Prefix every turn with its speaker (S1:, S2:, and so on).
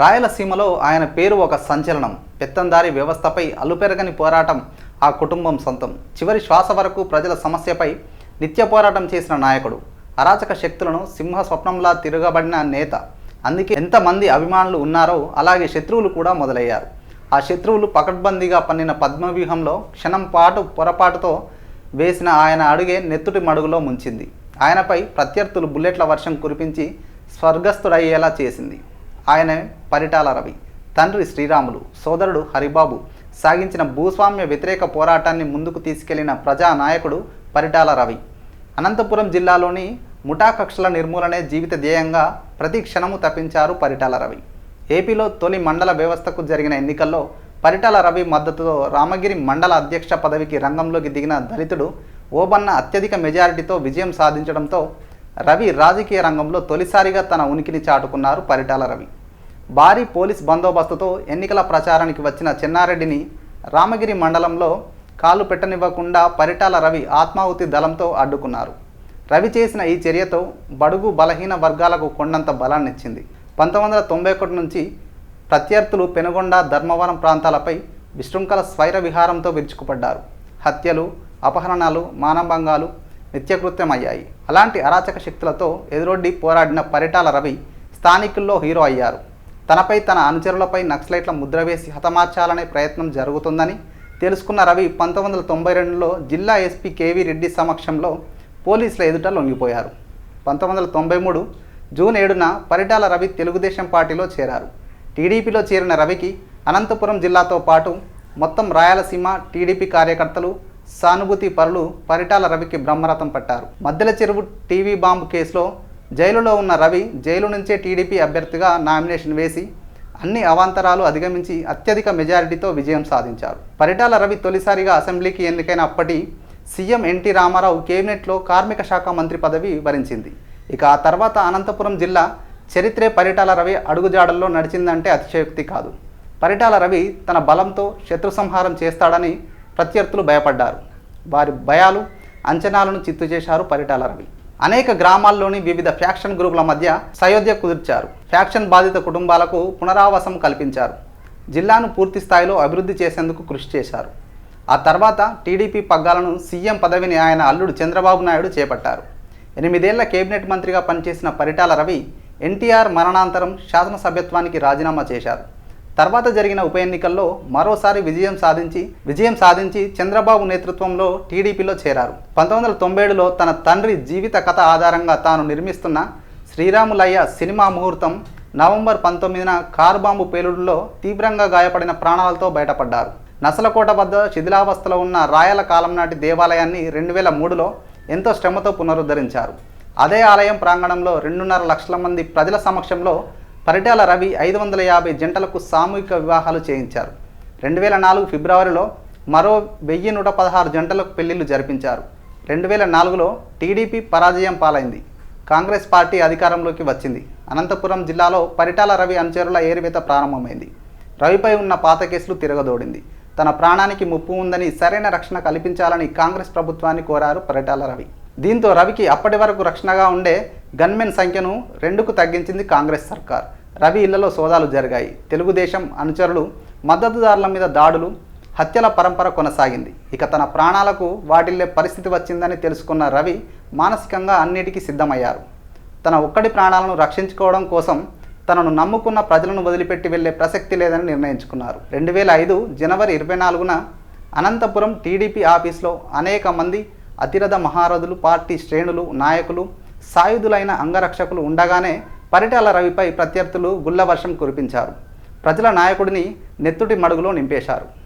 S1: రాయలసీమలో ఆయన పేరు ఒక సంచలనం. పెత్తందారి వ్యవస్థపై అలుపెరగని పోరాటం ఆ కుటుంబం సొంతం. చివరి శ్వాస వరకు ప్రజల సమస్యపై నిత్య పోరాటం చేసిన నాయకుడు. అరాచక శక్తులను సింహ స్వప్నంలా తిరగబడిన నేత. అందుకే ఎంతమంది అభిమానులు ఉన్నారో అలాగే శత్రువులు కూడా మొదలయ్యారు. ఆ శత్రువులు పకడ్బందీగా పన్నిన పద్మవ్యూహంలో క్షణం పాటు పొరపాటుతో వేసిన ఆయన అడుగే నెత్తుటి మడుగులో ముంచింది. ఆయనపై ప్రత్యర్థులు బుల్లెట్ల వర్షం కురిపించి స్వర్గస్థుడయ్యేలా చేసింది. ఆయన పరిటాల రవి. తండ్రి శ్రీరాములు సోదరుడు హరిబాబు సాగించిన భూస్వామ్య వ్యతిరేక పోరాటాన్ని ముందుకు తీసుకెళ్ళిన ప్రజానాయకుడు పరిటాల రవి. అనంతపురం జిల్లాలోని ముఠా కక్షల నిర్మూలనే జీవిత ధ్యేయంగా ప్రతి క్షణము తప్పించారు పరిటాల రవి. ఏపీలో తొలి మండల వ్యవస్థకు జరిగిన ఎన్నికల్లో పరిటాల రవి మద్దతుతో రామగిరి మండల అధ్యక్ష పదవికి రంగంలోకి దిగిన దళితుడు ఓబన్న అత్యధిక మెజారిటీతో విజయం సాధించడంతో రవి రాజకీయ రంగంలో తొలిసారిగా తన ఉనికిని చాటుకున్నారు పరిటాల రవి. భారీ పోలీస్ బందోబస్తుతో ఎన్నికల ప్రచారానికి వచ్చిన చెన్నారెడ్డిని రామగిరి మండలంలో కాలు పెట్టనివ్వకుండా పరిటాల రవి ఆత్మాహుతి దళంతో అడ్డుకున్నారు. రవి చేసిన ఈ చర్యతో బడుగు బలహీన వర్గాలకు కొండంత బలాన్నిచ్చింది. పంతొమ్మిది వందల తొంభై ఒకటి నుంచి ప్రత్యర్థులు పెనుగొండ ధర్మవరం ప్రాంతాలపై విశృంఖల స్వైర విహారంతో విరుచుకుపడ్డారు. హత్యలు అపహరణాలు మానభంగాలు నిత్యకృత్యమయ్యాయి. అలాంటి అరాచక శక్తులతో ఎదురొడ్డి పోరాడిన పరిటాల రవి స్థానికుల్లో హీరో అయ్యారు. తనపై తన అనుచరులపై నక్సలైట్ల ముద్ర వేసి హతమార్చాలనే ప్రయత్నం జరుగుతుందని తెలుసుకున్న రవి పంతొమ్మిది వందల తొంభై రెండులో జిల్లా ఎస్పీ కేవీ రెడ్డి సమక్షంలో పోలీసుల ఎదుట లొంగిపోయారు. పంతొమ్మిది వందల తొంభై మూడు జూన్ ఏడున పరిటాల రవి తెలుగుదేశం పార్టీలో చేరారు. టీడీపీలో చేరిన రవికి అనంతపురం జిల్లాతో పాటు మొత్తం రాయలసీమ టీడీపీ కార్యకర్తలు సానుభూతి పరులు పరిటాల రవికి బ్రహ్మరథం పట్టారు. మద్దెల చెరువు టీవీ బాంబు కేసులో జైలులో ఉన్న రవి జైలు నుంచే టీడీపీ అభ్యర్థిగా నామినేషన్ వేసి అన్ని అవాంతరాలు అధిగమించి అత్యధిక మెజారిటీతో విజయం సాధించారు. పరిటాల రవి తొలిసారిగా అసెంబ్లీకి ఎన్నికైన అప్పటి సీఎం ఎన్టీ రామారావు కేబినెట్లో కార్మిక శాఖ మంత్రి పదవి వరించింది. ఇక ఆ తర్వాత అనంతపురం జిల్లా చరిత్రే పరిటాల రవి అడుగుజాడల్లో నడిచిందంటే అతిశయోక్తి కాదు. పరిటాల రవి తన బలంతో శత్రు సంహారం చేస్తాడని ప్రత్యర్థులు భయపడ్డారు. వారి భయాలు అంచనాలను చిత్తు చేశారు పరిటాల రవి. అనేక గ్రామాల్లోని వివిధ ఫ్యాక్షన్ గ్రూపుల మధ్య సయోధ్య కుదిర్చారు. ఫ్యాక్షన్ బాధిత కుటుంబాలకు పునరావాసం కల్పించారు. జిల్లాను పూర్తి స్థాయిలో అభివృద్ధి చేసేందుకు కృషి చేశారు. ఆ తర్వాత టీడీపీ పగ్గాలను సీఎం పదవిని ఆయన అల్లుడు చంద్రబాబు నాయుడు చేపట్టారు. ఎనిమిదేళ్ళ కేబినెట్ మంత్రిగా పనిచేసిన పరిటాల రవి ఎన్టీఆర్ మరణాంతరం శాసనసభ్యత్వానికి రాజీనామా చేశారు. తర్వాత జరిగిన ఉప ఎన్నికల్లో మరోసారి విజయం సాధించి విజయం సాధించి చంద్రబాబు నేతృత్వంలో టీడీపీలో చేరారు. పంతొమ్మిది వందల తొంభై ఏడులో తన తండ్రి జీవిత కథ ఆధారంగా తాను నిర్మిస్తున్న శ్రీరాములయ్య సినిమా ముహూర్తం నవంబర్ పంతొమ్మిదిన కారు బాంబు పేలుడులో తీవ్రంగా గాయపడిన ప్రాణాలతో బయటపడ్డారు. నసలకోట వద్ద శిథిలావస్థలో ఉన్న రాయల కాలం నాటి దేవాలయాన్ని రెండు వేల మూడులో ఎంతో శ్రమతో పునరుద్ధరించారు. అదే ఆలయం ప్రాంగణంలో రెండున్నర లక్షల మంది ప్రజల సమక్షంలో పరిటాల రవి ఐదు వందల యాభై జంటలకు సామూహిక వివాహాలు చేయించారు. రెండు వేల నాలుగు ఫిబ్రవరిలో మరో వెయ్యి నూట పదహారు జంటలకు పెళ్ళిళ్ళు జరిపించారు. రెండు వేల నాలుగులో టీడీపీ పరాజయం పాలైంది. కాంగ్రెస్ పార్టీ అధికారంలోకి వచ్చింది. అనంతపురం జిల్లాలో పరిటాల రవి అనుచరుల ఏరివేత ప్రారంభమైంది. రవిపై ఉన్న పాత కేసులు తిరగదోడింది. తన ప్రాణానికి ముప్పు ఉందని సరైన రక్షణ కల్పించాలని కాంగ్రెస్ ప్రభుత్వాన్ని కోరారు పరిటాల రవి. దీంతో రవికి అప్పటి వరకు రక్షణగా ఉండే గన్మెన్ సంఖ్యను రెండుకు తగ్గించింది కాంగ్రెస్ సర్కార్. రవి ఇళ్ళలో సోదాలు జరిగాయి. తెలుగుదేశం అనుచరులు మద్దతుదారుల మీద దాడులు హత్యల పరంపర కొనసాగింది. ఇక తన ప్రాణాలకు వాటిల్లే పరిస్థితి వచ్చిందని తెలుసుకున్న రవి మానసికంగా అన్నిటికీ సిద్ధమయ్యారు. తన ఒక్కడి ప్రాణాలను రక్షించుకోవడం కోసం తనను నమ్ముకున్న ప్రజలను వదిలిపెట్టి వెళ్ళే ప్రసక్తి లేదని నిర్ణయించుకున్నారు. రెండు వేల ఐదు జనవరి ఇరవై నాలుగున అనంతపురం టీడీపీ ఆఫీస్లో అనేక మంది అతిరథ మహారథులు పార్టీ శ్రేణులు నాయకులు సాయుధులైన అంగరక్షకులు ఉండగానే పరిటాల రవిపై ప్రత్యర్థులు గుల్లవర్షం కురిపించారు. ప్రజల నాయకుడిని నెత్తుటి మడుగులో నింపేశారు.